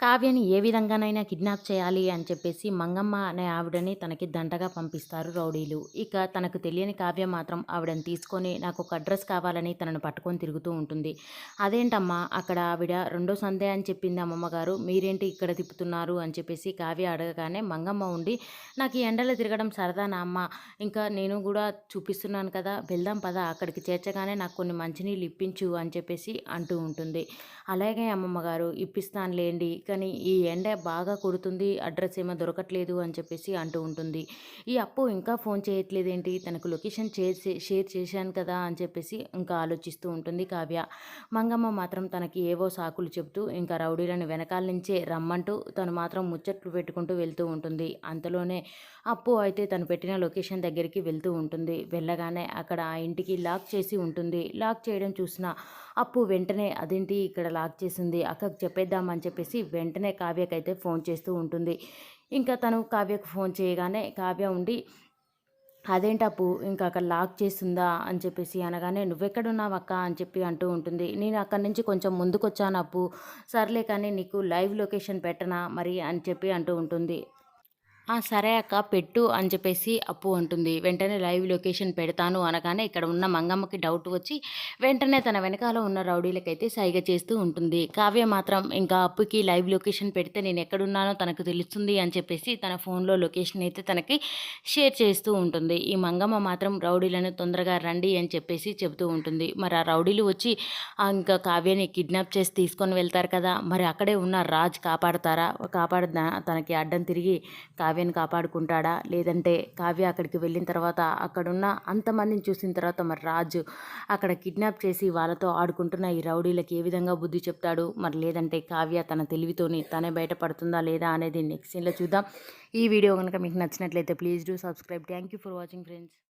కావ్యని ఏ విధంగానైనా కిడ్నాప్ చేయాలి అని చెప్పేసి మంగమ్మ అనే ఆవిడని తనకి దండగా పంపిస్తారు రౌడీలు. ఇక తనకు తెలియని కావ్య మాత్రం ఆవిడని తీసుకొని నాకు ఒక అడ్రస్ కావాలని తనను పట్టుకొని తిరుగుతూ ఉంటుంది. అదేంటమ్మా? అక్కడ ఆవిడ రెండో సందే అని చెప్పింది అమ్మమ్మ గారు మీరేంటి ఇక్కడ తిప్పుతున్నారు? అని చెప్పేసి కావ్య అడగగానే మంగమ్మ ఉండి నాకు ఈ ఎండలో తిరగడం సరదానా అమ్మ. ఇంకా నేను కూడా చూపిస్తున్నాను కదా వెళ్దాం పదా. అక్కడికి చేర్చగానే నాకు కొన్ని మంచినీళ్ళు ఇప్పించు అని చెప్పేసి అంటూ ఉంటుంది. అలాగే అమ్మమ్మ గారు ఇప్పిస్తానులేండి. కానీ ఈ ఎండ బాగా కొడుతుంది అడ్రస్ ఏమో దొరకట్లేదు అని చెప్పేసి అంటూ ఉంటుంది. ఈ అప్పు ఇంకా ఫోన్ చేయట్లేదు ఏంటి తనకు లొకేషన్ షేర్ షేర్ చేశాను కదా అని చెప్పేసి ఇంకా ఆలోచిస్తూ ఉంటుంది కావ్య. మంగమ్మ మాత్రం తనకి ఏవో సాకులు చెబుతూ ఇంకా రౌడీలను వెనకాల నుంచే రమ్మంటూ తను మాత్రం ముచ్చట్లు పెట్టుకుంటూ వెళ్తూ ఉంటుంది. అంతలోనే అప్పు అయితే తను పెట్టిన లొకేషన్ దగ్గరికి వెళ్తూ ఉంటుంది. వెళ్ళగానే అక్కడ ఆ ఇంటికి లాక్ చేసి ఉంటుంది. లాక్ చేయడం చూసిన అప్పు వెంటనే అదేంటి ఇక్కడ లాక్ చేసింది? అక్కకు చెప్పేద్దామని చెప్పేసి వెంటనే కావ్యకైతే ఫోన్ చేస్తూ ఉంటుంది. ఇంకా తను కావ్యకు ఫోన్ చేయగానే కావ్య ఉండి అదేంటప్పు ఇంకా అక్కడ లాక్ చేస్తుందా? అని చెప్పేసి అనగానే నువ్వెక్కడున్నావు అక్క? అని చెప్పి అంటూ ఉంటుంది. నేను అక్కడి నుంచి కొంచెం ముందుకు వచ్చాను అప్పు సర్లే కానీ నీకు లైవ్ లొకేషన్ పెట్టనా మరి? అని చెప్పి అంటూ ఉంటుంది. సరే అక్క పెట్టు అని చెప్పేసి అప్పు అంటుంది. వెంటనే లైవ్ లొకేషన్ పెడతాను అనగానే ఇక్కడ ఉన్న మంగమ్మకి డౌట్ వచ్చి వెంటనే తన వెనకాల ఉన్న రౌడీలకైతే సైగ చేస్తూ ఉంటుంది. కావ్య మాత్రం ఇంకా అప్పుకి లైవ్ లొకేషన్ పెడితే నేను ఎక్కడున్నానో తనకు తెలుస్తుంది అని చెప్పేసి తన ఫోన్లో లొకేషన్ అయితే తనకి షేర్ చేస్తూ ఉంటుంది. ఈ మంగమ్మ మాత్రం రౌడీలను తొందరగా రండి అని చెప్పేసి చెబుతూ ఉంటుంది. మరి ఆ రౌడీలు వచ్చి ఇంకా కావ్యని కిడ్నాప్ చేసి తీసుకొని వెళ్తారు కదా మరి అక్కడే ఉన్న రాజ్ కాపాడతారా? కాపాడ తనకి అడ్డం తిరిగి కావ్య కావ్యను కాపాడుకుంటాడా? లేదంటే కావ్య అక్కడికి వెళ్ళిన తర్వాత అక్కడున్న అంతమందిని చూసిన తర్వాత మరి రాజు అక్కడ కిడ్నాప్ చేసి వాళ్ళతో ఆడుకుంటున్న ఈ రౌడీలకు ఏ విధంగా బుద్ధి చెప్తాడు? మరి లేదంటే కావ్య తన తెలివితోని తనే బయటపడుతుందా లేదా అనేది నెక్స్ట్ సీన్లో చూద్దాం. ఈ వీడియో కనుక మీకు నచ్చినట్లయితే please do subscribe. Thank you for watching friends.